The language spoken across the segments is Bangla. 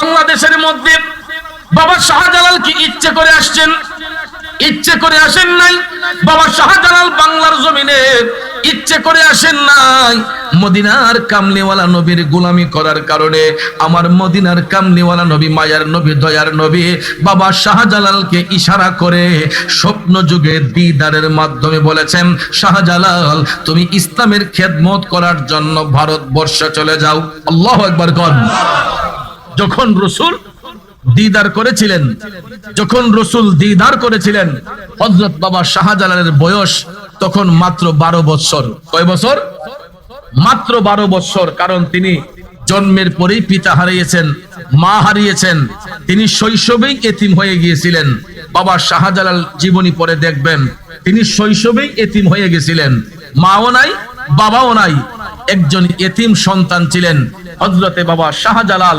বাংলাদেশের মধ্যে বাবা শাহজালাল কি ইচ্ছে করে আসছেন? ইচ্ছে করে আসেন নাই? বাবা শাহজালাল বাংলার জমিনে ইচ্ছে করে আসেন নাই? মদিনার কামলিওয়ালা নবীর গোলামি করার কারণে আমার মদিনার কামলিওয়ালা নবী, মায়ার নবী, দয়ার নবী বাবা শাহজালালকে ইশারা করে স্বপ্ন যুগে দিদারের মাধ্যমে বলেছেন, শাহজালাল, তুমি ইসলামের খেদমত করার জন্য ভারতবর্ষে চলে যাও। আল্লাহ একবার কর যখন রসুল দিদার করেছিলেন, যখন রসুল দিদার করেছিলেন হজরত বাবা শাহজালালের বয়স তখন মাত্র বারো বছর কয় বছর? মাত্র বারো বছর কারণ তিনি জন্মের পরেই পিতা হারিয়েছেন, মা হারিয়েছেন, তিনি শৈশবেই এতিম হয়ে গিয়েছিলেন। বাবা শাহজালাল জীবনী পরে দেখবেন, তিনি শৈশবেই এতিম হয়ে গেছিলেন। মাও নাই, বাবাও নাই, একজন এতিম সন্তান ছিলেন। হজরতে বাবা শাহজালাল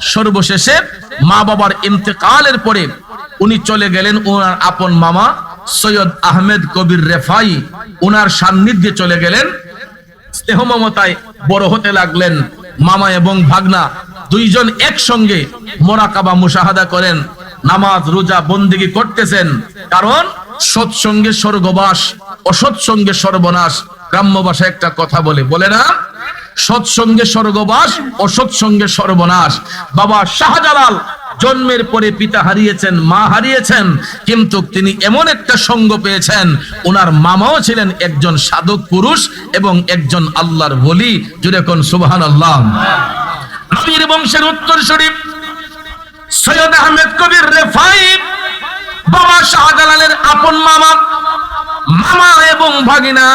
সর্বশেষে মা বাবার ইন্তেকালের পরে উনি চলে গেলেন ওনার আপন মামা সৈয়দ আহমেদ কবির রেফাই। ওনার সান্নিধ্যে চলে গেলেন। স্নেহ মমতায় বড় হতে লাগলেন মামা এবং ভাগনা। দুইজন একসঙ্গে মোরাকাবা মুশাহাদা করেন। নামাজ, রোজা, বন্দিগি করতেছেন। কারণ সৎসঙ্গে স্বর্গবাস অসৎসঙ্গে সর্বনাশ। গ্রাম্য ভাষায় একটা কথা বলে বলে না? সৎসঙ্গে স্বর্গবাস, অসৎসঙ্গে সর্বনাশ। বাবা শাহজালাল জন্মের পরে পিতা হারিয়েছেন, মা হারিয়েছেন, কিন্তু তিনি এমন একটা সঙ্গ পেয়েছেন ওনার মামাও ছিলেন একজন সাধক পুরুষ এবং একজন আল্লাহর বলি। কোন সুবহান আল্লাহ নবীর বংশের উত্তর শরীফ সৈয়দ আহমেদ কবির রেফাই, বাবা শাহজালালের আপন মামা মামা এবং ভাগিনা।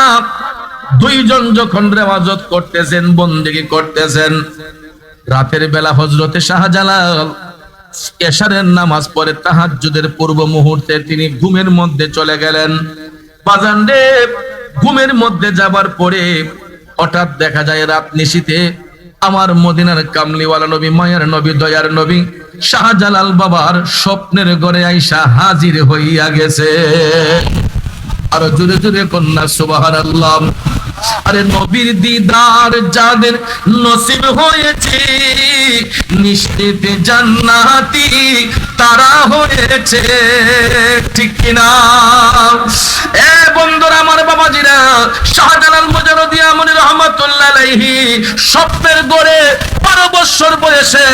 দুইজন যখন রেওয়াজত করতেছেন, বন্দেগি করতেছেন, রাতের বেলা হজরতে শাহজালাল এশারের নামাজ পড়ে তাহাজ্জুদের পূর্ব মুহূর্তে তিনি ঘুমের মধ্যে চলে গেলেন। বাজান ঘুমের মধ্যে যাবার পরে হঠাৎ দেখা যায় রাত নিশীতে আমার মদিনার কামলিওয়ালা নবী, মায়ের নবী, দয়ার নবী, শাহজালাল বাবার স্বপ্নের ঘরে আইসা হাজির হইয়া গেছে। আরও জোরে জোরে কন্যা সুবাহ আল্লাহ আরে নবীর দিদার যাদের নসিব হয়েছে, নিশ্চিত জান্নাতি তারা হয়েছে। ঠিক কিনা? এ বন্ধুরা, আমার বাবাজিরা, শাহজালাল মুজারদি আমনি রহমাতুল্লাহ আলাইহি স্বপ্নের গড়ে বারো বছর বয়সে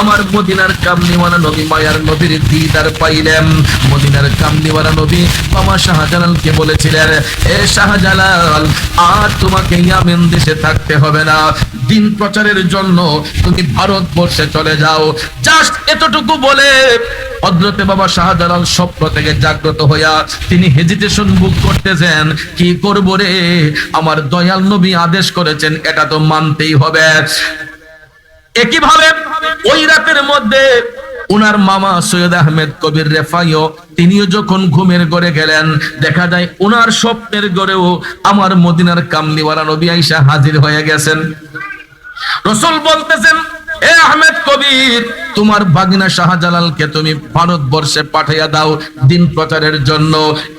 আমার মদিনার কামনিওয়ালা নবী, মায়ার নবীর দিদার পাইলেন। মদিনার কামনিওয়ালা নবী মামা শাহজালালকে বলেছিলেন, এ শাহজালাল আর তোমাকে ইয়ামেন দেশে থাকতে হবে না। দিন প্রচারের জন্য তুমি ভারতবর্ষে চলে যাও। জাস্ট এতটুকু বলে হজরতে বাবা শাহজালাল স্বপ্ন থেকে জাগ্রত হইয়া তিনি হেজিটেশন বুক করতেছেন, কি করব রে? আমার দয়াল নবী আদেশ করেছেন, এটা তো মানতেই হবে। একইভাবে ওই রাতের মধ্যে উনার মামা সৈয়দ আহমেদ কবির রেফাইও, তিনিও যখন ঘুমের ঘরে গেলেন, দেখা যায় উনার স্বপ্নের ঘরেও আমার মদিনার কামলিওয়ালা নবী আইসা হাজির হয়ে গেছেন। রসুল বলতেছেন, এ আহমেদ কবির তোমার ভাগিনা শাহজালালকে তুমি ভারতবর্ষে পাঠাইয়া দাও দিন প্রচারের জন্য,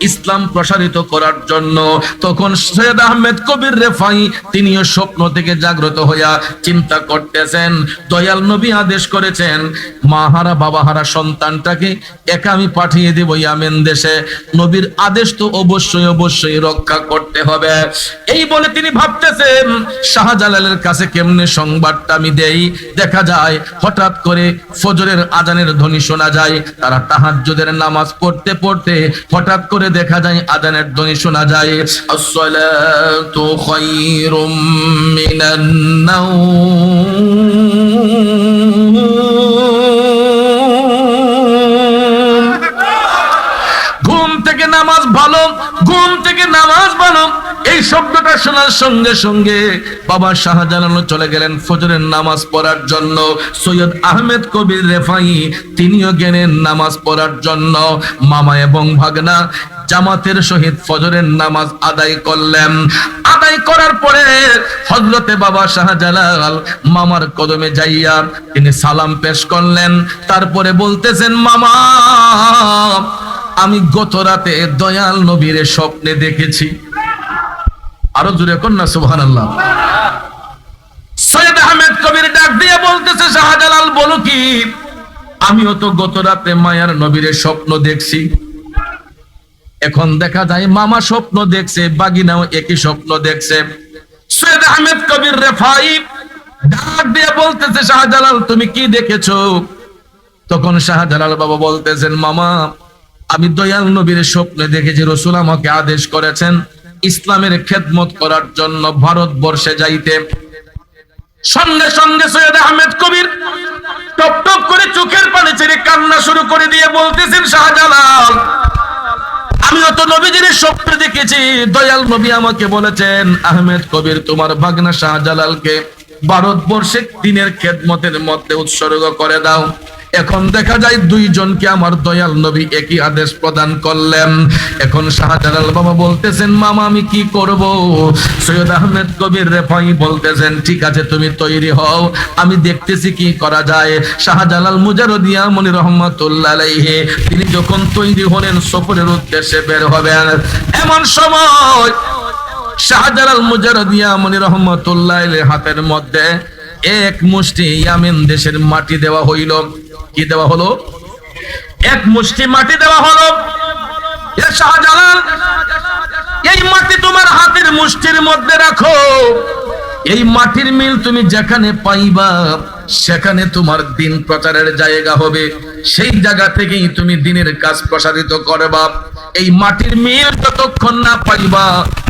ইসলাম প্রসারিত করার জন্য। তখন সৈয়দ আহমেদ কবির রেফাই তিনিও স্বপ্ন থেকে জাগ্রত হইয়া চিন্তা করতেছেন, দয়াল নবী আদেশ করেছেন মাহারা বাবাহারা সন্তানটাকে একা আমি পাঠিয়ে দেব ইয়ামেন দেশে। নবীর আদেশ তো অবশ্যই অবশ্যই রক্ষা করতে হবে। এই বলে তিনি ভাবতেছেন, শাহজালালের কাছে কেমনে সংবাদটা আমি দেই? দেখা যায়, হঠাৎ করে ফজরের আজানের ধ্বনি শোনা যায়, তারা তাহাজ্জুদের নামাজ পড়তে পড়তে হঠাৎ করে দেখা যায় আজানের ধ্বনি শোনা যায়, আসসালাতু খায়রুম মিনান নাওম। ঘুম থেকে নামাজ ভালো, ঘুম থেকে নামাজ ভালো। এই শব্দটা শোনার সঙ্গে সঙ্গে বাবা শাহজালাল চলে গেলেন ফজরের নামাজ পড়ার জন্য। সৈয়দ আহমেদ কবির রেফাই, তিনিও গেলেন নামাজ পড়ার জন্য। মামা এবং ভাগনা জামাতের সহিত ফজরের নামাজ আদায় করলেন। আদায় করার পরে হজরতে বাবা শাহজালাল মামার কদমে যাইয়া তিনি সালাম পেশ করলেন। তারপরে বলতেছেন, মামা, আমি গত রাতে দয়াল নবীর স্বপ্নে দেখেছি। আরও জুড়ে কন্যা সুবহান আল্লাহ সৈয়দ আহমেদ কবির ডাক দিয়ে বলতেছে, শাহজালাল বলো কি? আমিও তো গত রাতে মায়ার নবীরে স্বপ্ন দেখছি। এখন দেখা যায় মামা স্বপ্ন দেখছে, বাগিনাও একই স্বপ্ন দেখছে। সৈয়দ আহমেদ কবির রেফাই ডাক দিয়ে বলতেছে, শাহজালাল, তুমি কি দেখেছ? তখন শাহজালাল বাবা বলতেছেন, মামা, আমি দয়াল নবীর স্বপ্নে দেখেছি রসুল আমাকে আদেশ করেছেন ইসলামের খেদমত করার জন্য ভারতবর্ষে যাইতে। সঙ্গে সঙ্গে সৈয়দ আহমেদ কবির টপ টপ করে চোখের পানি ছেড়ে কান্না শুরু করে দিয়ে বলতেছেন, শাহজালাল, আমিও তো নবীজির স্বপ্ন দেখেছি। দয়াল নবী আমাকে বলেছেন, আহমেদ কবির, তোমার ভাগনা শাহজালালকে ভারতবর্ষে দিনের খেদমতের মধ্যে উৎসর্গ করে দাও। এখন দেখা যায় দুইজনকে আমার দয়াল নবী একই আদেশ প্রদান করলেন। এখন শাহজালাল বাবা বলতেছেন, মামা, আমি কি করব? সৈয়দ আহমেদ কবির রেফাই বলতেছেন, ঠিক আছে, তুমি তৈরি হও, আমি দেখতেছি কি করা যায়। শাহজালাল মুজারদিয়া মনি রহমতুল্লাহ আলাইহি, তিনি যখন তৈরি হলেন, সফরের উদ্দেশ্যে বের হবেন। এমন সময় শাহজালাল মুজারদিয়া মনি রহমতুল্লাহ হাতের মধ্যে এক মুষ্টি ইয়ামেন দেশের মাটি দেওয়া হইল। কি দেওয়া হলো? এক মুষ্টি মাটি দেওয়া হলো। শাহজালাল, এই মাটি তোমার হাতের মুষ্টির মধ্যে রাখো। এই মাটির মিল তুমি যেখানে পাইবা, সেখানে তোমার দিন প্রচারের জায়গা হবে। সেই জায়গা থেকেই তুমি দিনের কাজ প্রসারিত করবা। এই মাটির মিল যতক্ষণ না পাইবা,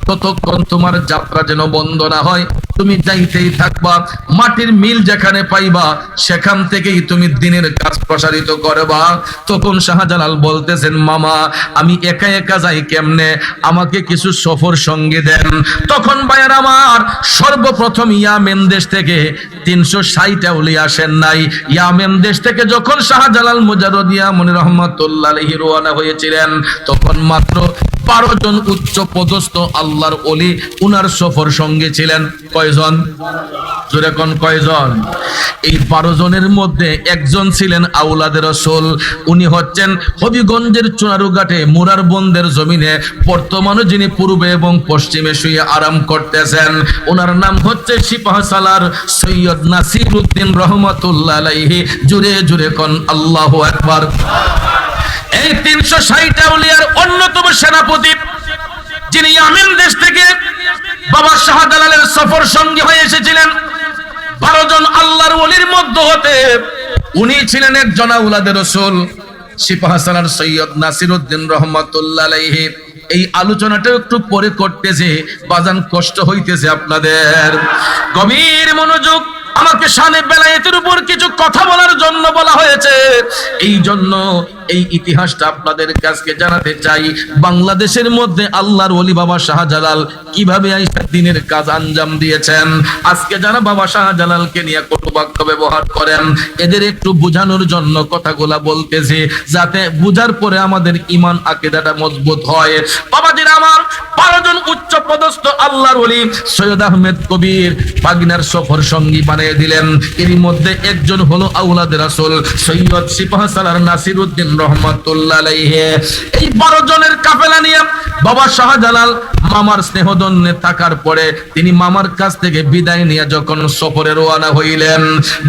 ততক্ষণ তোমার যাত্রা যেন বন্ধ না হয়। তুমি যাইতেই থাকবা, মাটির মিল যেখানে পাইবা, সেখান থেকেই তুমি দিনের কাজ প্রসারিত করবা। তখন শাহজালাল বলতেছেন, মামা, আমি একা একা যাই কেমনে? আমাকে কিছু সফর সঙ্গে দেন। তখন ভাইয়ার আমার সর্বপ্রথম ইয়ামেন দেশ থেকে তিনশো ষাটটা উলি আসেন নাই। ইয়ামেন দেশ থেকে যখন শাহজালাল মুজারদিয়া মনি রহমতুল্লাহ রওনা হয়েছিলেন, তখন মাত্র বারো জন উচ্চ পদস্থ আল্লাহর অলি উনার সফর সঙ্গে ছিলেন কয়জন? জোরে কয়জন? এই বারো জনের মধ্যে একজন ছিলেন আউলাদের রসুল, উনি হচ্ছেন হবিগঞ্জের চুনারুঘাটে মুরার বন্দের জমিনে। বর্তমানে যিনি পূর্বে এবং পশ্চিমে শুয়ে আরাম করতেছেন ওনার নাম হচ্ছে সিপাহ সালার সৈয়দ নাসির উদ্দিন রহমতুল্লাহ জুড়ে জুড়ে কোন আল্লাহ একবার এই তিনশো ষাট আউলিয়ার অন্যতম সেনাপতি, যিনি আমিন দেশ থেকে বাবা শাহজালালের সফর সঙ্গী হয়ে এসেছিলেন। বারো জন আল্লাহর ওলির মধ্য হতে উনি ছিলেন একজন আউলাদের রসুল। সিপাহাসালার সৈয়দ নাসির উদ্দিন রহমতুল্লাহ এই আলোচনাটা একটু পরে করতেছে, বাজান কষ্ট হইতেছে আপনাদের। গভীর মনোযোগ আমাকে শানে বেলায়েতের উপর কিছু কথা বলার জন্য বলা হয়েছে। এই জন্য এই ইতিহাসটা আপনাদের কাছকে জানাতে চাই। বাংলাদেশের মধ্যে আল্লাহর ওলি বাবা শাহজালাল কীভাবে দিনের কাজ আঞ্জাম দিয়েছেন? আজকে যারা বাবা শাহজালালকে নিয়ে কটুবাক্য ব্যবহার করেন, এদের একটু বোঝানোর জন্য কথাগুলা বলতেছি, যাতে বুঝার পরে আমাদের ইমান আকিদাটা মজবুত হয়। বাবাজির আমার বারো জন উচ্চ পদস্থ আল্লাহর ওলি সৈয়দ আহমেদ কবির পাগনার সফর সঙ্গী বানিয়ে দিলেন। এর মধ্যে একজন হলো আউলাদের রাসূল সৈয়দ সিপাহ সালার নাসির উদ্দিন এই জনের কাফেলা নিয়ে বাবা শাহজালাল মামার স্নেহদন্যে থাকার পরে তিনি মামার কাছ থেকে বিদায় নিয়ে যখন সফরে হইলেন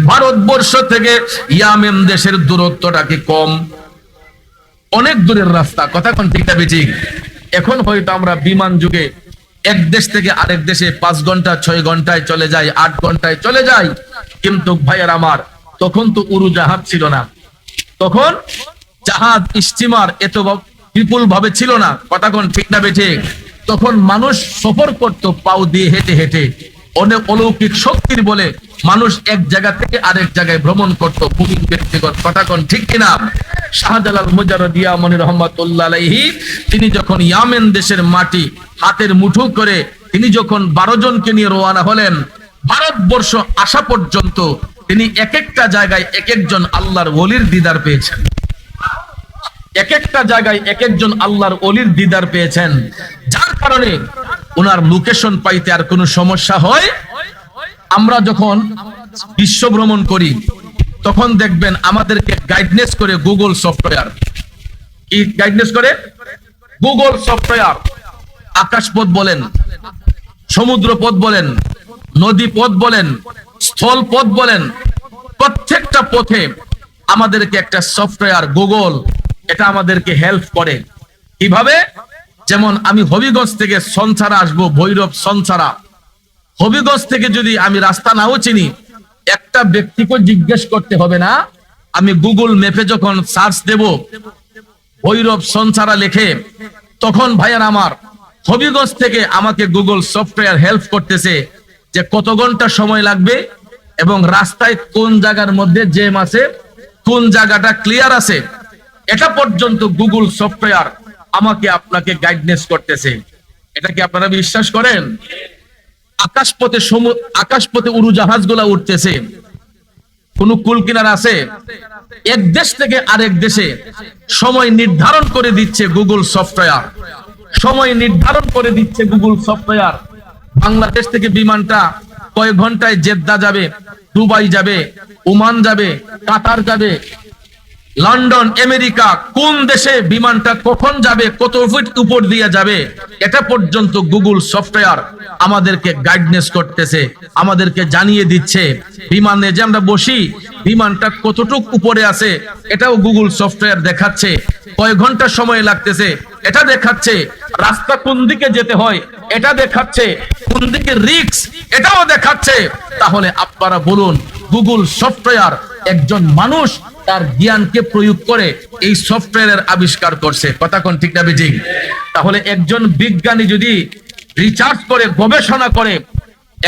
ভারতবর্ষ থেকে ইয়ামেন দেশের দূরত্বটা কি কম। অনেক দূরের রাস্তা, কথা কোন ঠিকটা বেঠিক? এখন হয়তো আমরা বিমান যুগে এক দেশ থেকে আরেক দেশে পাঁচ ঘণ্টা, ছয় ঘন্টায় চলে যায় আট ঘন্টায় চলে যায় কিন্তু ভাইয়ার আমার, তখন তো উড়ু জাহাজ ছিল না। তখন জাহাজ স্টিমার এত বিপুল ভাবে ছিল না। কথা কোন ঠিক না বেঠে। তখন মানুষ সফর করত, পাও দিয়ে হেঁটে হেঁটে। অনেক অলৌকিক শক্তির বলে মানুষ এক জায়গা থেকে আরেক জায়গায় ভ্রমণ করত। ভূমি ব্যক্তিগত কথা কোন ঠিক কিনা? শাহজালাল মুজারদিয়া মনি রহমতুল্লাহ আলাইহি, তিনি যখন ইয়ামেন দেশের মাটি হাতের মুঠো করে তিনি যখন বারো জনকে নিয়ে রওনা হলেন, ভারতবর্ষ আসা পর্যন্ত তিনি এক একটা জায়গায় এক একজন আল্লাহর ওলির দিদার পেয়েছেন। এক একটা জায়গায় এক একজন আল্লাহর অলির দিদার পেয়েছেন। যার কারণে ওনার লোকেশন পাইতে আর কোনো সমস্যা হয়? আমরা যখন বিশ্ব ভ্রমণ করি, তখন দেখবেন আমাদেরকে গাইডনেস করে গুগল সফটওয়্যার কি গাইডনেস করে? গুগল সফটওয়্যার আকাশ পথ বলেন সমুদ্র পথ বলেন নদী পথ বলেন স্থল পথ বলেন, প্রত্যেকটা পথে আমাদেরকে একটা সফটওয়্যার গুগল এটা আমাদেরকে হেল্প করে। কীভাবে? যেমন আমি হবিগঞ্জ থেকে সঞ্চারা আসব, ভৈরব সঞ্চারা। হবিগঞ্জ থেকে যদি আমি রাস্তা নাও চিনি, একটা ব্যক্তিকে জিজ্ঞেস করতে হবে না। আমি গুগল ম্যাপে যখন সার্চ দেব, ভৈরব সঞ্চারা লেখে, তখন ভাইয়ার আমার হবিগঞ্জ থেকে আমাকে গুগল সফটওয়্যার হেল্প করতেছে যে কত ঘণ্টা সময় লাগবে এবং রাস্তায় কোন জায়গার মধ্যে জ্যাম আছে, কোন জায়গাটা ক্লিয়ার আছে। এটা পর্যন্ত গুগল সফটওয়্যার আমাকে আপনাকে গাইডনেস করতেছে। এটা কি আপনারা বিশ্বাস করেন? আকাশপথে আকাশপথে উড়োজাহাজগুলা উঠতেছে কোন কুল কিনার আছে? এক দেশ থেকে আরেক দেশে সময় নির্ধারণ করে দিচ্ছে গুগল সফটওয়্যার। সময় নির্ধারণ করে দিচ্ছে গুগল সফটওয়্যার। বাংলাদেশ থেকে বিমানটা কয়েক ঘন্টায় জেদ্দা যাবে, দুবাই যাবে, ওমান যাবে, কাতার যাবে লন্ডন, আমেরিকা, কোন দেশে বিমানটা কখন যাবে, কত ফিট উপর দিয়ে যাবে, এটা পর্যন্ত গুগল সফটওয়্যার আমাদেরকে গাইডনেস করতেছে, আমাদেরকে জানিয়ে দিচ্ছে। বিমানে যে আমরা বসি, বিমানটা কতটুক উপরে আছে, এটাও গুগল সফটওয়্যার দেখাচ্ছে। কয় ঘণ্টা সময় লাগতেছে, এটা দেখাচ্ছে। রাস্তা কোন দিকে যেতে হয়, এটা দেখাচ্ছে। কোন দিকে রিক্স এটাও দেখাচ্ছে। তাহলে আপনারা বলুন, গুগল সফটওয়্যার একজন মানুষ তার জ্ঞানকে প্রয়োগ করে এই সফটওয়্যারের আবিষ্কার করছে। কথা কোন ঠিক না বেজিং? তাহলে একজন বিজ্ঞানী যদি রিসার্চ করে, গবেষণা করে,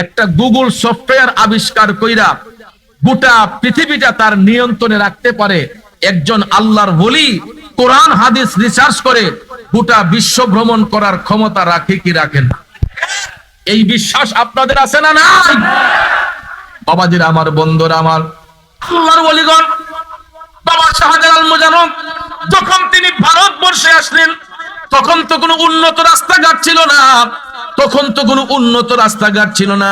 একটা গুগল সফটওয়্যার আবিষ্কার কইরা গোটা পৃথিবীটা তার নিয়ন্ত্রণে রাখতে পারে, একজন আল্লাহর বলি কোরআন, হাদিস রিসার্চ করে, গোটা বিশ্ব ভ্রমণ করার ক্ষমতা রাখে কি রাখে না? এই বিশ্বাস আপনাদের আছে না নাই? বাবাজির আমার, বন্ধুরা আমার। আল্লাহর বলিগণ বাবা শাহজালাল মুজানব, যখন তিনি ভারতবর্ষে আসলেন, তখন তো কোনো উন্নত রাস্তাঘাট ছিল না। তখন তো কোনো উন্নত রাস্তাঘাট ছিল না।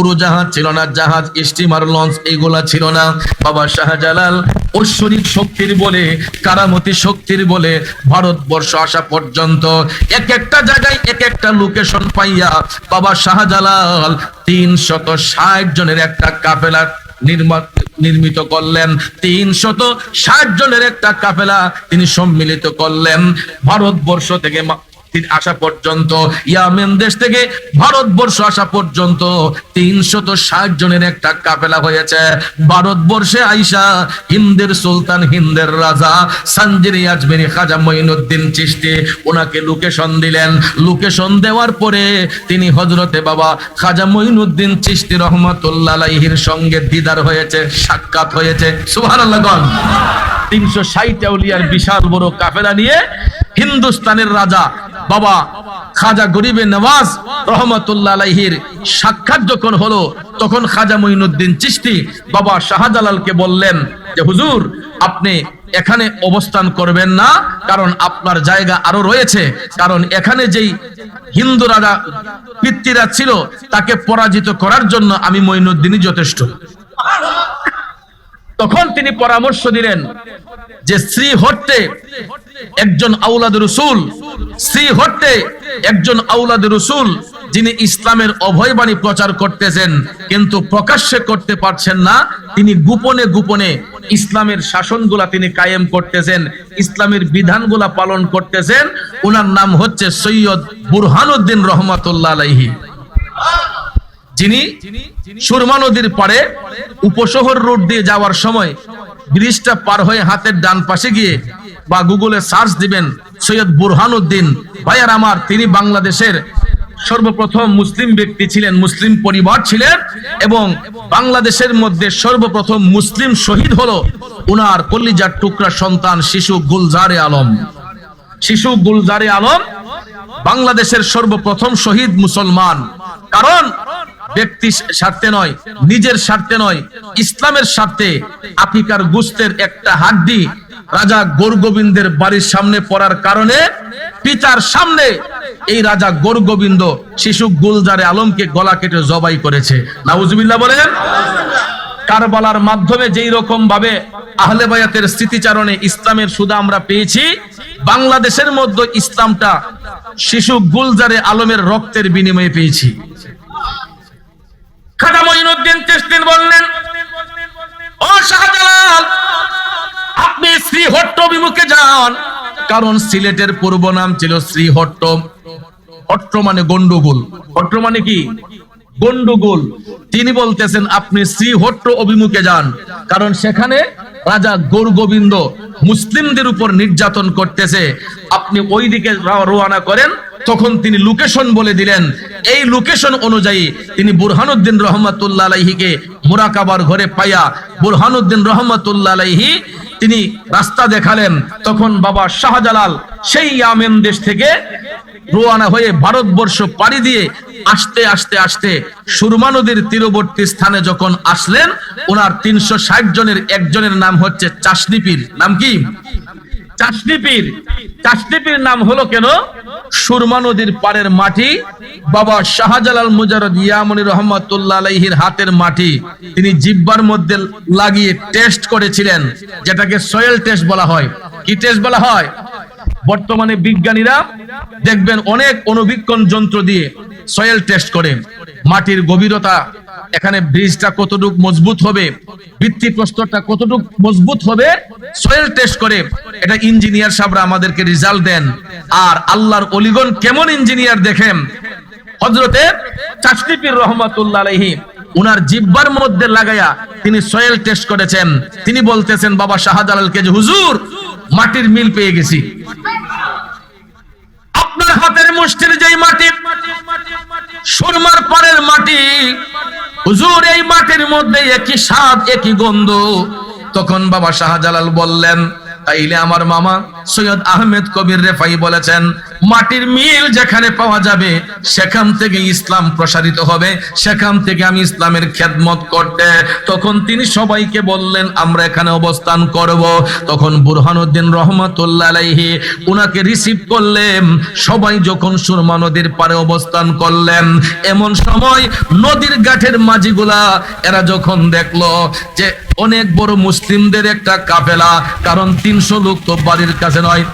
উড়োজাহাজ ছিল না, জাহাজ, স্টিমার, লঞ্চ এগুলা ছিল না। বাবা শাহজালাল ঐশ্বরিক শক্তির বলে, কারামতি শক্তির বলে ভারতবর্ষ আসা পর্যন্ত এক একটা জায়গায় এক একটা লোকেশন পাইয়া বাবা শাহজালাল তিনশত ষাট জনের একটা কাফেলার নির্মিত করলেন। তিনশত ষাট জনের একটা কাফেলা তিনি সম্মিলিত করলেন। ভারতবর্ষ থেকে আসা পর্যন্ত ইয়ামেন দেশ থেকে ভারতবর্ষ আসা পর্যন্ত তিনশত ষাট জনের একটা কাফেলা হয়েছে। ভারতবর্ষে আইসা হিন্দের সুলতান, হিন্দের রাজা সঞ্জিরি আজমেরি খাজা মঈনুদ্দিন চিশতি ওনাকে লোকেশন দিলেন। লোকেশন দেওয়ার পরে তিনি হজরতে বাবা খাজা মঈনুদ্দিন চিস্তি রহমতুল্লাহ সঙ্গে দিদার হয়েছে, সাক্ষাৎ হয়েছে। সুবহানাল্লাহ তিনশো ষাট বিশাল বড় কাফেলা নিয়ে হিন্দুস্তানের রাজা বাবা খাজা গরিবে নওয়াজ রহমতুল্লাহ আলাইহির সাক্ষাৎ যখন হলো, তখন খাজা মঈনুদ্দিন চিশতি বাবা শাহজালালকে বললেন যে, হুজুর, আপনি এখানে অবস্থান করবেন না, কারণ আপনার জায়গা আরও রয়েছে। কারণ এখানে যেই হিন্দু রাজা পিতৃরা ছিল, তাকে পরাজিত করার জন্য আমি মঈনুদ্দিনই যথেষ্ট। তখন তিনি পরামর্শ দিলেন যে শ্রী হট্টে একজন আউলাদ রসুল শ্রী হট্টে একজন আউলাদ রসুল, যিনি ইসলামের অভয়বাণী প্রচার করতেছেন, কিন্তু প্রকাশ্যে করতে পারছেন না, তিনি গোপনে গোপনে ইসলামের শাসনগুলা তিনি কায়েম করতেছেন, ইসলামের বিধানগুলা পালন করতেছেন। ওনার নাম হচ্ছে সৈয়দ বুরহানুদ্দিন রহমাতুল্লাহ আলাইহি। যিনি সুরমা নদীর পারে উপশহর রোড দিয়ে যাওয়ার সময় ব্রিজটা পার হয়ে হাতের ডান পাশে গিয়ে বা গুগলে সার্চ দিবেন সৈয়দ বুরহানুদ্দিন। ভাইয়ার আমার, তিনি বাংলাদেশের সর্বপ্রথম মুসলিম ব্যক্তি ছিলেন, মুসলিম পরিবার ছিলেন এবং বাংলাদেশের মধ্যে সর্বপ্রথম মুসলিম শহীদ হলো উনার কল্লিজার টুকরা সন্তান শিশু গুলজারে আলম। শিশু গুলজারে আলম বাংলাদেশের সর্বপ্রথম শহীদ মুসলমান। কারণ ব্যক্তি স্বার্থে নয়, নিজের স্বার্থে নয়, ইসলামের স্বার্থে আফ্রিকার গুস্তের একটা হাড্ডি রাজা গোরগোবিন্দের বাড়ির সামনে পড়ার কারণে পিতার সামনে এই রাজা গোরগোবিন্দ শিশু গুলজারে আলমকে গলা কেটে জবাই করেছে। নাউজুবিল্লাহ বলেন, কারবালার মাধ্যমে যেই রকম ভাবে আহলে বায়াতের স্মৃতিচারণে ইসলামের সুদা আমরা পেয়েছি, বাংলাদেশের মধ্যে ইসলামটা শিশু গুলজারে আলমের রক্তের বিনিময়ে পেয়েছি। খাজা মঈনুদ্দিন চিশতি বললেন, ও শাহজালাল, আপনি শ্রীহট্ট অভিমুখে যান। কারণ সিলেটের পূর্ব নাম ছিল শ্রীহট্ট। হট্ট মানে গন্ডগোল হট্ট মানে কি? গন্ডগোল তিনি বলতেছেন, আপনি শ্রীহট্ট অভিমুখে যান। কারণ সেখানে রাজা গৌর গোবিন্দ মুসলিমদের উপর নির্যাতন করতেছে। আপনি ওই দিকে রওনা করেন তখন তিনি লোকেশন বলে দিলেন। এই লোকেশন অনুযায়ী তিনি বুরহানুদ্দিন রহমাতুল্লাহ আলাইহিকে মুরাকাবার ঘরে পাইয়া বুরহানুদ্দিন রহমাতুল্লাহ আলাইহি তিনি রাস্তা দেখালেন। তখন বাবা শাহজালাল সেই ইয়ামেন দেশ থেকে রোয়ানা হয়ে ভারতবর্ষ পাড়ি দিয়ে আসতে আসতে আসতে সুরমা নদীর তীরবর্তী স্থানে যখন আসলেন, ওনার তিনশো ষাট জনের একজনের নাম হচ্ছে চাষনিপীর। নাম কি? চাষনিপীর। চাষনিপীর নাম হলো কেন? সুরমা নদীর পাড়ের মাটি, বাবা শাহজালাল মুজারদ ইয়ামনি রহমতুল্লাহ আলাইহির হাতের মাটি। তিনি জিব্বার মধ্যে লাগিয়ে টেস্ট করেছিলেন, যেটাকে সয়েল টেস্ট বলা হয়। কি টেস্ট বলা হয়? বর্তমানে বিজ্ঞানীরা দেখবেন অনেক অনুবীক্ষণ যন্ত্র দিয়ে সয়েল টেস্ট করে। মাটির গভীরতা এখানে ব্রিজটা কতটুক মজবুত হবে ভিত্তিপ্রস্তরটা কতটুক মজবুত হবে সয়েল টেস্ট করে এটা ইঞ্জিনিয়ার সাহেবরা আমাদেরকে রেজাল্ট দেন। আর আল্লাহর অলিগন কেমন ইঞ্জিনিয়ার দেখেন? হজরতে চাষটিপির রহমাতুল্লাহ আলাইহি, উনার জিব্বার মধ্যে লাগায়া তিনি সয়েল টেস্ট করেছেন। তিনি বলতেছেন, বাবা শাহজালালকে যে হুজুর, মাটির মিল পেয়ে গেছি। আপনার হাতের মুষ্টির যেই মাটি সুরমার পাড়ের মাটি হুজুর, এই মাটির মধ্যে একই স্বাদ, একই গন্ধ। তখন বাবা শাহজালাল বললেন, তাইলে আমার মামা সৈয়দ আহমেদ কবির রেফাই বলেছেন, মাটির মিল যেখানে পাওয়া যাবে, সেখান থেকে ইসলাম প্রসারিত হবে। সেখান থেকে আমি ইসলামের খেদমত করতে। তখন তিনি সবাইকে বললেন, আমরা এখানে অবস্থান করব। তখন বুরহানুদ্দিন রহমতুল্লাহ আলাইহি উনাকে রিসিভ করলেন। সবাই যখন সুরমা নদীর পারে অবস্থান করলেন, এমন সময় নদীর গাঠের মাঝিগুলা, এরা যখন দেখল যে অনেক বড় মুসলিমদের একটা কাফেলা, কারণ তিনশো লোক তো বাড়ির কাছে নয়,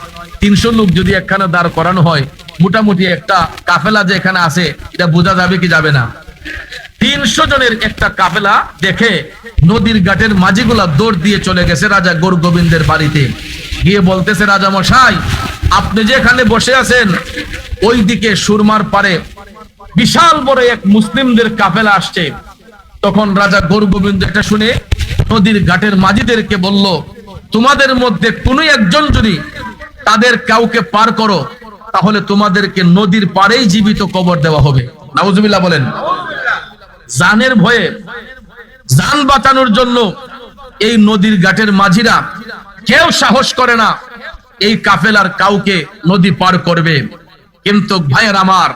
তিনশো লোক যদি একখানে দাঁড় করানো হয়, মোটামুটি একটা কাফেলা যে এখানে আছে, এটা বোঝা যাবে কি যাবে না। তিনশো জনের একটা কাফেলা দেখে নদীর ঘাটের মাঝিগুলা দৌড় দিয়ে চলে গেছে রাজা গোর গোবিন্দের বাড়িতে। গিয়ে বলতেছে, রাজা মশাই, আপনি যে এখানে বসে আছেন, ওই দিকে সুরমার পারে বিশাল বড় এক মুসলিমদের কাফেলা আসছে। তখন রাজা গোর গোবিন্দ এটা শুনে নদীর ঘাটের মাঝিদেরকে বলল তোমাদের মধ্যে কোন একজন যদি তাদের কাউকে পার করো, তাহলে তোমাদেরকে নদীর পারেই জীবিত কবর দেওয়া হবে। নাউজুবিল্লাহ বলেন। জানের ভয়ে, জান বাঁচানোর জন্য এই নদীর ঘাটের মাঝিরা কেউ সাহস করে না এই কাফেলার কাউকে নদী পার করবে। কিন্তু ভাইয়ের আমার,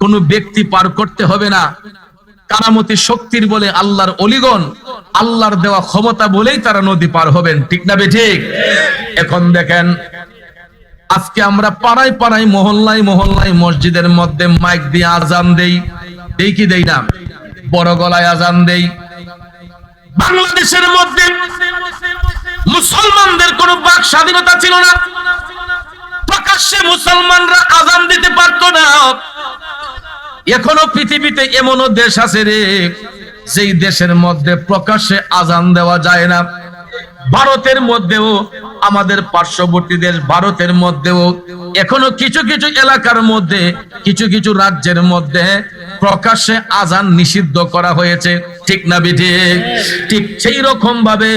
কোন ব্যক্তি পার করতে হবে না। কারামতি শক্তির বলে আল্লাহর অলিগণ, আল্লাহর দেওয়া ক্ষমতা বলেই তারা নদী পার হবেন। ঠিক না বে ঠিক? এখন দেখেন, আজকে আমরা পাড়ায় পাড়ায়, মহল্লায় মহল্লায় মসজিদের মধ্যে মাইক দিয়ে আজান দেই। দেই কি দেই না? বড় গলায় আজান দেই। বাংলাদেশের মধ্যে মুসলমানদের কোনো বাক স্বাধীনতা ছিল না। প্রকাশ্যে মুসলমানরা আজান দিতে পারতো না। এখনও পৃথিবীতে এমনও দেশ আছে রে, যেই দেশের মধ্যে প্রকাশ্যে আজান দেওয়া যায় না। ভারতের মধ্যেও, আমাদের পার্শ্ববর্তী দেশ ভারতের মধ্যেও, এখনও কিছু কিছু এলাকার মধ্যে, কিছু কিছু রাজ্যের মধ্যে প্রকাশ্যে আজান নিষিদ্ধ করা হয়েছে। ঠিক না বিধি? ঠিক সেই রকম ভাবে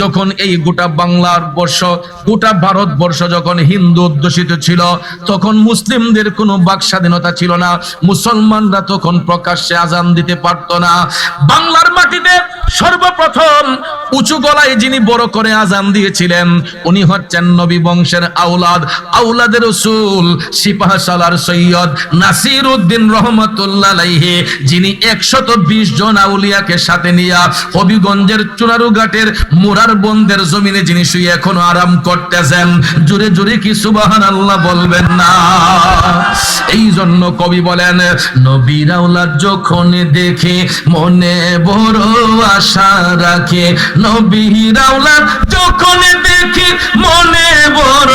যখন এই গোটা বাংলার বর্ষ, গোটা ভারতবর্ষ যখন হিন্দু অধ্যুষিত ছিল, তখন মুসলিমদের কোনো বাক স্বাধীনতা ছিল না। মুসলমানরা তখন প্রকাশ্যে আজান দিতে পারত না। বাংলার মাটিতে সর্বপ্রথম উঁচু গলায় যিনি বড় করে আজান দিয়েছিলেন, উনি হচ্ছেন নবী বংশের আউলাদ আউলাদের রসুল সিপাহ সালার সৈয়দ নাসির উদ্দিন রহমতুল্লাহ যিনি একশত বিশ জন আউলিয়াকে সাথে নিয়া হবিগঞ্জের চুনারু ঘাটের মুরার বন্দের জমিনে যিনি শুয়ে এখনও আরাম করতেছেন, জোরে জোরে কি সুবাহান আল্লাহ বলবেন না? এই জন্য কবি বলেন, নবীর আউলাদ যখন দেখে মনে বড় আশা রাখে, নবীর আউলাদ যখন দেখে মনে বড়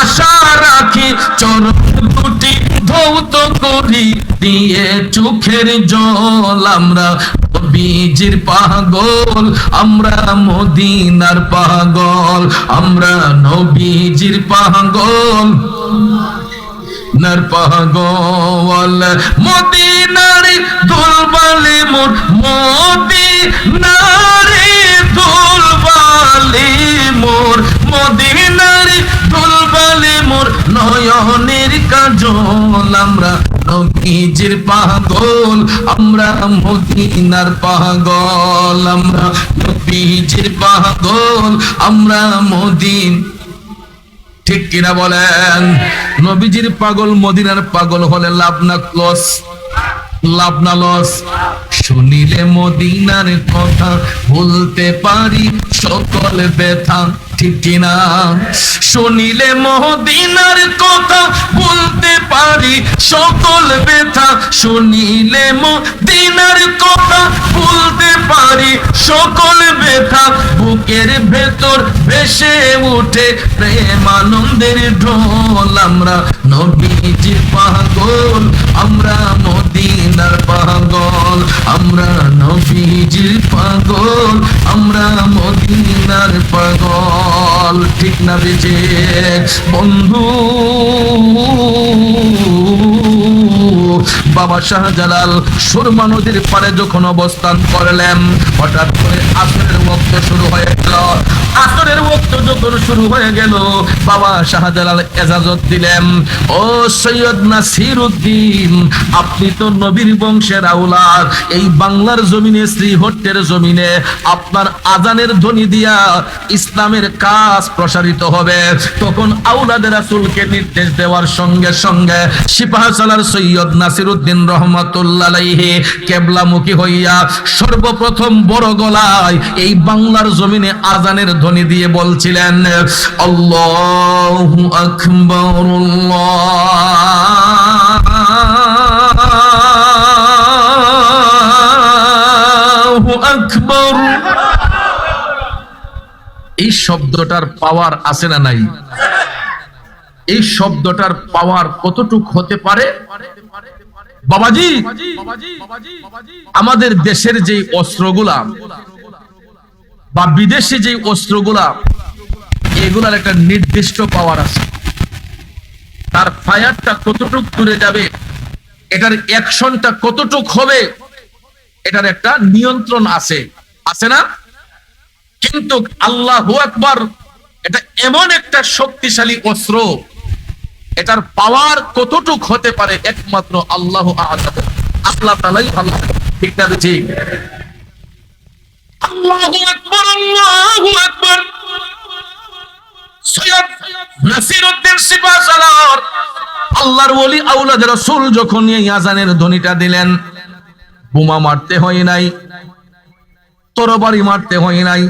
আশা রাখি, চরণ ধৌত করি দিয়ে চোখের জল আমরা। বীজির পাগল আমরা মদিনার পাগল আমরা নবীজির পাগল। নার পাগল। মদিনার দুলবালে মোর, মদিনার দুলবালে মোর, মদিনার দুলবালে মোর নয়নের কাজল। আমরা নবীজির পাগল, আমরা মদিনার পাগল। আমরা নবীজির পাগল, আমরা মদিন ঠিক কিনা বলেন? নবীজির পাগল, মদিনার পাগল হলে লাভ না ক্লস লাভ না লস? শুনিলে মদিনার কথা বলতে পারি সকল ব্যথা, ঠিক কিনা? শুনিলে মদিনার কথা সকল ব্যথা শুনিলে মদিনার কথা বলতে পারি। সকল ব্যথা বুকের ভেতর ভেসে উঠে প্রেম আনন্দের ঢোল আমরা নবীজির পাগল, আমরা মদিনার পাগল আমরা নবীজির পাগল আমরা মদিনার পাগল। ঠিক না বেজে বন্ধু বাবা শাহজালাল, সুরমা নদীর পারে যখন অবস্থান করলেন, হঠাৎ করে আসরের ওক্ত শুরু হয়ে গেল। আসরের ওক্ত যখন শুরু হয়ে গেল, বাবা শাহজালাল এজাজত দিলেন, ও সৈয়দ নাসির উদ্দিন আপনি তো নবীর বংশের আউলাদ। এই বাংলার জমিনে, শ্রীহট্টের জমিনে আপনার আজানের ধ্বনি দিয়া ইসলামের কাজ প্রসারিত হবে। তখন আউলাদের রাসূলকে নির্দেশ দেওয়ার সঙ্গে সঙ্গে সিপাহ সালার সৈয়দ নাসির উদ্দিন রহমতুল্লাহ কেবলামুখী হইয়া সর্বপ্রথম বড় গলায় এই বাংলার জমিনে আজানের ধ্বনি দিয়ে বলছিলেন এই শব্দটার পাওয়ার আছে না নাই? এই শব্দটার পাওয়ার কতটুক হতে পারে? বাবাজি, আমাদের দেশের যে অস্ত্রগুলা বা বিদেশি যে অস্ত্রগুলা, এগুলার একটা নির্দিষ্ট পাওয়ার আছে। তার ফায়ারটা কতটুক দূরে যাবে, এটার অ্যাকশনটা কতটুক হবে, এটার একটা নিয়ন্ত্রণ আছে। আছে না? কিন্তু আল্লাহ আকবার, এটা এমন একটা শক্তিশালী অস্ত্র এটার পাওয়ার কতটুক হতে পারে একমাত্র আল্লাহ আল্লাহ তালাই জানেন। ঠিক না ঠিক? আল্লাহু আল্লাহু যখন ধ্বনিটা দিলেন, বোমা মারতে হয় নাই মারতে হয় নাই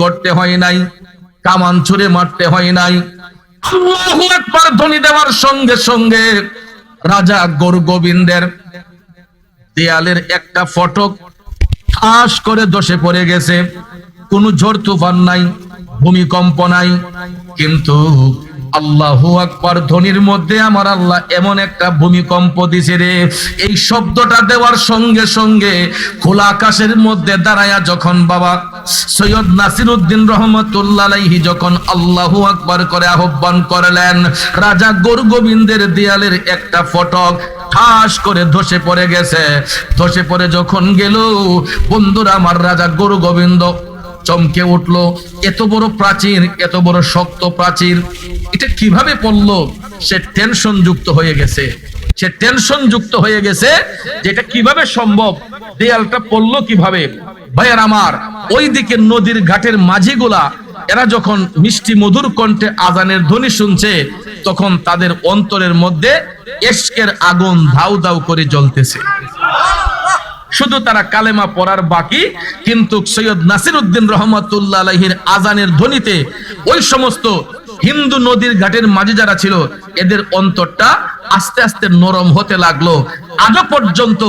করতে হয় নাই, কামান ছুড়ে মারতে হয় নাই আল্লাহু আকবার ধ্বনি দেওয়ার সঙ্গে সঙ্গে রাজা গরু গোবিন্দের দেয়ালের একটা ফটক ঠাস করে দশে পড়ে গেছে। কোনো ঝড় তুফান নাই, ভূমিকম্প নাই, কিন্তু আল্লাহু আকবার, ধ্বনির মধ্যে আমার আল্লাহ এমন একটা ভূমিকম্প দিছে রে। এই শব্দটা দেওয়ার সঙ্গে সঙ্গে খোলা আকাশের মধ্যে দাঁড়ায়া যখন বাবা সৈয়দ নাসির উদ্দিন রহমতুল্লাহ যখন আল্লাহু আকবার করে আহ্বান করলেন, রাজা গোর গোবিন্দের দেয়ালের একটা ফটক ঠাস করে ধসে পড়ে গেছে। ধসে পড়ে যখন গেল, বন্ধুরা, আমার রাজা গরু গোবিন্দ চমকে উঠল, এত বড় প্রাচীর, এত বড় শক্ত প্রাচীর, এটা কীভাবে পড়ল? সে টেনশন যুক্ত হয়ে গেছে। সে টেনশন যুক্ত হয়ে গেছে যেটা কীভাবে সম্ভব? দেয়ালটা পড়ল কীভাবে? ভাইয়ার আমার ওই দিকে নদীর ঘাটের মাঝিগুলা, এরা যখন মিষ্টি মধুর কণ্ঠে আজানের ধ্বনি শুনছে, তখন তাদের অন্তরের মধ্যে এশকের আগুন ধাউ ধাউ করে জ্বলতেছে। শুধু তারা কালেমা পড়ার বাকি, কিন্তু সৈয়দ নাসির উদ্দিন রহমতুল্লাহ আলহির আজানের ধ্বনিতে ওই সমস্ত হিন্দু নদীর ঘাটের মাঝে যারা ছিল, এদের অন্তরটা আস্তে আস্তে নরম হতে লাগল। আজও পর্যন্ত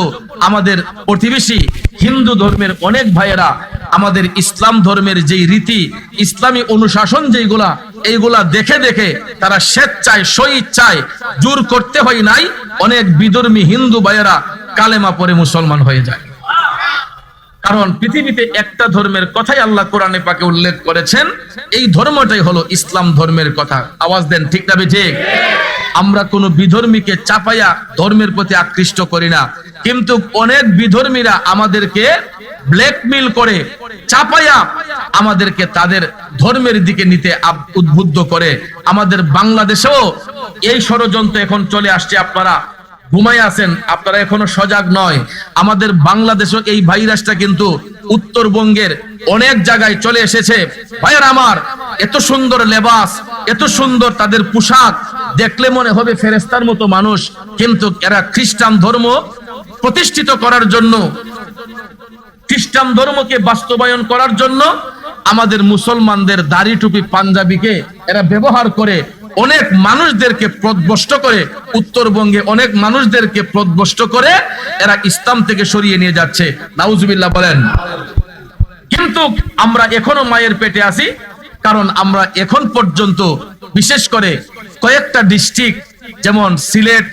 আমাদের প্রতিবেশী হিন্দু ধর্মের অনেক ভাইয়েরা আমাদের ইসলাম ধর্মের যেই রীতি, ইসলামী অনুশাসন যেইগুলা, এইগুলা দেখে দেখে তারা স্বেচ্ছায় সই চায় জোর করতে হয় নাই। অনেক বিধর্মী হিন্দু ভাইয়েরা কালেমা পরে মুসলমান হয়ে যায়। কারণ পৃথিবীতে একটা ধর্মের কথাই আল্লাহ কোরআনে পাকে উল্লেখ করেছেন, এই ধর্মটাই হলো ইসলাম ধর্মের কথা। আওয়াজ দেন, ঠিক না ঠিক আমরা কোনো বিধর্মীকে চাপাইয়া ধর্মের প্রতি আকৃষ্ট করি না। কিন্তু অনেক বিধর্মীরা আমাদেরকে ব্ল্যাকমেল করে চাপাইয়া আমাদেরকে তাদের ধর্মের দিকে নিতে উদ্বুদ্ধ করে। আমাদের বাংলাদেশেও এই ষড়যন্ত্র এখন চলে আসছে আপনারা। ঘুমাই আছেন, আপনারা এখনও সজাগ নয়। আমাদের বাংলাদেশও এই ভাইরাসটা কিন্তু উত্তরবঙ্গের অনেক জায়গায় চলে এসেছে। ভাইয়ের আমার, এত সুন্দর লেবাস, এত সুন্দর তাদের পোশাক, দেখলে মনে হবে ফেরেস্তার মতো মানুষ, কিন্তু এরা খ্রিস্টান ধর্ম প্রতিষ্ঠিত করার জন্য, খ্রিস্টান ধর্মকে বাস্তবায়ন করার জন্য আমাদের মুসলমানদের দাড়ি টুপি পাঞ্জাবিকে এরা ব্যবহার করে অনেক মানুষদেরকে প্রদবষ্ট করে, উত্তরবঙ্গে অনেক মানুষদেরকে প্রদবষ্ট করে এরা ইসলাম থেকে সরিয়ে নিয়ে যাচ্ছে। নাউজুবিল্লাহ বলেন। কিন্তু আমরা এখনও মায়ের পেটে আছি, কারণ আমরা এখন পর্যন্ত বিশেষ করে কয়েকটা ডিস্ট্রিক্ট, যেমন সিলেট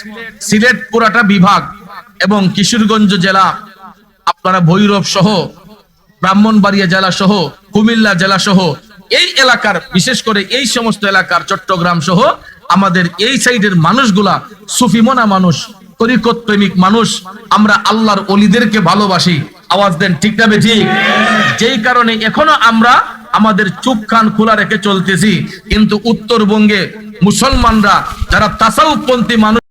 সিলেট পুরাটা বিভাগ এবং কিশোরগঞ্জ জেলা, আপনারা ভৈরব সহ ব্রাহ্মণবাড়িয়া জেলা সহ কুমিল্লা জেলা সহ এই এলাকার, বিশেষ করে এই সমস্ত এলাকার চট্টগ্রাম সহ আমাদের এই সাইডের মানুষগুলা সুফিমনা মানুষ, তরিকত প্রেমিক মানুষ, আমরা আল্লাহর অলিদেরকে ভালোবাসি। আওয়াজ দেন, ঠিক না ঠিক? যেই কারণে এখনও আমরা আমাদের চুপ কান খোলা রেখে চলতেছি। কিন্তু উত্তরবঙ্গে মুসলমানরা, যারা তাসাউপন্থী মানুষ